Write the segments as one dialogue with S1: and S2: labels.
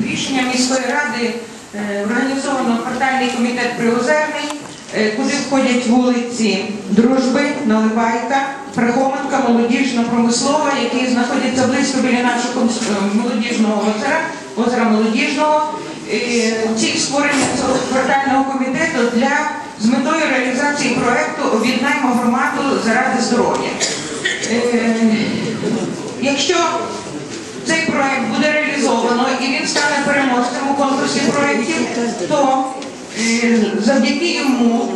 S1: Рішення міської ради е, організовано квартальний комітет Приозерний, е, куди входять вулиці Дружби, Наливайка, Прихоменка, Молодіжно-Промислова, які знаходяться близько біля нашого е, молодіжного озера, озера Молодіжного. Ціль створення цього квартального комітету для з метою реалізації проекту Об'єднаємо громаду заради здоров'я. Якщо цей проект буде реалізовано і він стане переможцем у конкурсі проєктів, то е, завдяки йому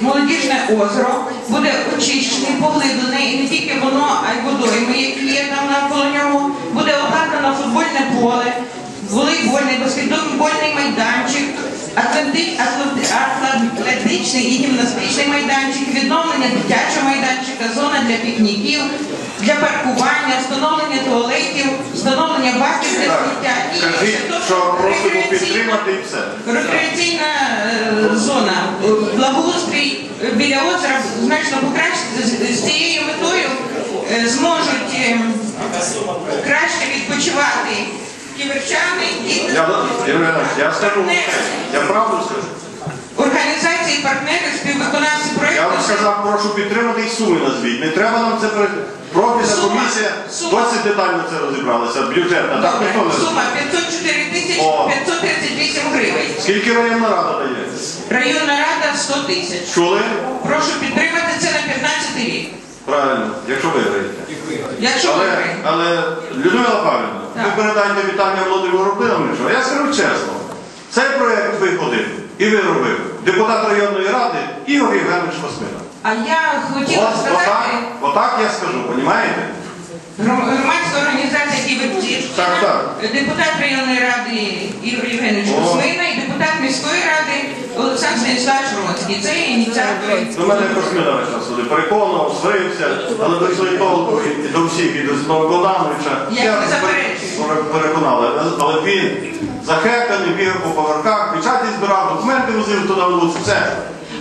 S1: молодіжне озеро буде очищене, поглиблене, і не тільки воно, а й водойми, які є там навколо нього, буде обладнано футбольне поле, волейбольний, баскетбольний майданчик, атлетичний і гімнастичний майданчик, відновлення дитячого для пікніків, для паркування, встановлення туалетів, встановлення баків для сміття і
S2: Кажіть,
S1: тобто
S2: що просимо підтримати і все.
S1: Рекреаційна е, зона, е, благоустрій біля озера значно покращити з- цією метою е, зможуть е, краще відпочивати ківерчани і
S2: Я, Євгена, я скажу, я правду скажу.
S1: Партнери, співвиконавці
S2: Я вам сказав, прошу підтримати і суми назвіть. Не треба нам це. Профільна
S1: Сума,
S2: комісія
S1: сума.
S2: досить детально це розібралася, бюджетна. Так ніхто не
S1: сума 504 тисячі
S2: О.
S1: 538 гривень.
S2: Скільки районна рада дає?
S1: Районна рада 100 тисяч.
S2: Чули?
S1: Прошу підтримати це на 15 рік.
S2: Правильно, якщо виграєте.
S1: Якщо
S2: Але,
S1: виграємо.
S2: але Людмила Павлівна, ви передайте вітання Володимиру Рублиновичу. Я скажу чесно, цей проєкт виходив і виробив депутат районної ради Ігор Євгенович Космина.
S1: А я хотіла
S2: От,
S1: сказати.
S2: отак, отак я скажу, розумієте?
S1: Гром- Громадська організація «Ківерці»,
S2: Так, так.
S1: депутат районної ради Ігор Євгенович
S2: О.
S1: Кузьмина і депутат міської ради Олександр Станіславович Роцький. Це є ініціатори.
S2: До мене Космина вийшла сюди, переконував, сварився, але дійшли толку і до всіх, і до Зінового Богдановича.
S1: Я не заперечую.
S2: Пере- переконали, але він захеканий, бігав по поверхах, печаті збирав, документи возив туди в Луцьк, все.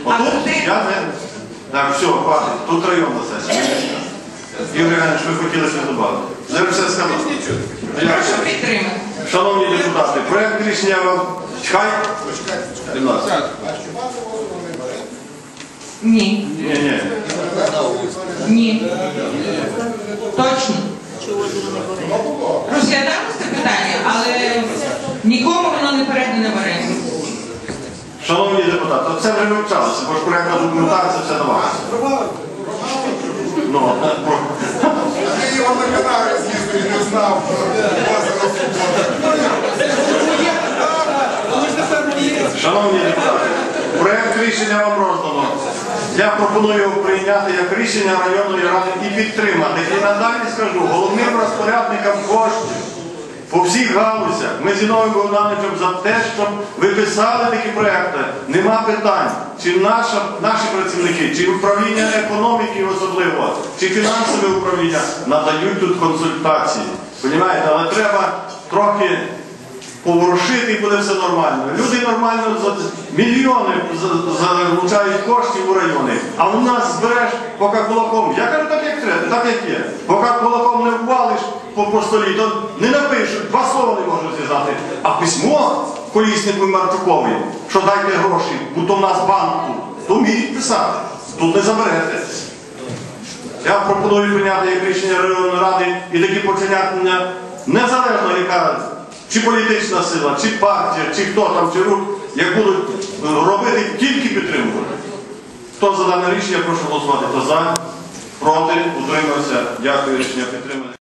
S2: Отут я не... Так, все, хватить, тут районна сесія. Ігор Євгенович, ви хотіли щось додати. Я вже все сказав.
S1: Прошу підтримати.
S2: Шановні депутати, проект рішення вам чхай.
S1: Ні.
S2: Ні, ні.
S1: Ні. Точно. Розглядалося це питання, але нікому воно не передане в.
S2: Шановні депутати, це вже вивчалося, бо ж проєктна документація все. Ну, про-
S3: Я його на каналі з'їздив, не знав, озеро
S2: шановні депутати, проєкт рішення вам роздано. Я пропоную його прийняти як рішення районної ради і підтримати. І надалі скажу, головним розпорядникам коштів по всіх галузях. Ми з Зіновим Богдановичем за те, щоб ви писали такі проекти. Нема питань, чи наша, наші працівники, чи управління економіки особливо, чи фінансове управління надають тут консультації. Понімаєте, але треба трохи поворушити і буде все нормально. Люди нормально мільйони залучають коштів у райони, а у нас збереш поки кулаком. Я кажу так, як треба, так як є. Поки кулаком не ввалиш по, по столі, то не напишуть, два слова не можуть зв'язати. А письмо коліснику Марчукові, що дайте гроші, будь то в нас банку, то вміють писати. Тут не заберете. Я пропоную прийняти як рішення районної ради і такі починання незалежно яка чи політична сила, чи партія, чи хто там, чи рух, як будуть е, робити, тільки підтримувати. Хто за дане рішення, прошу голосувати. Хто за, проти, утримався. Дякую, рішення підтримане.